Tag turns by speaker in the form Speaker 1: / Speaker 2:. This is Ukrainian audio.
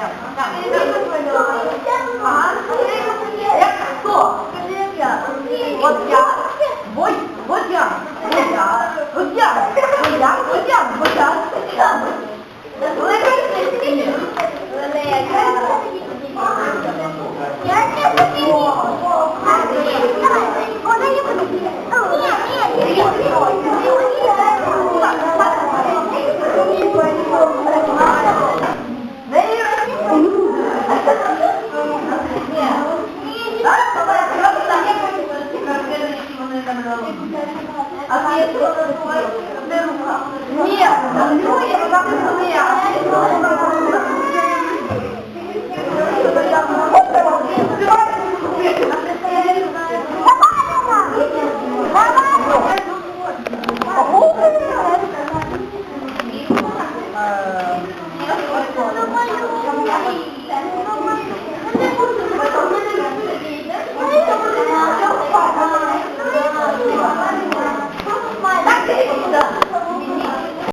Speaker 1: Як хто?
Speaker 2: От я. А ти не
Speaker 1: рухай.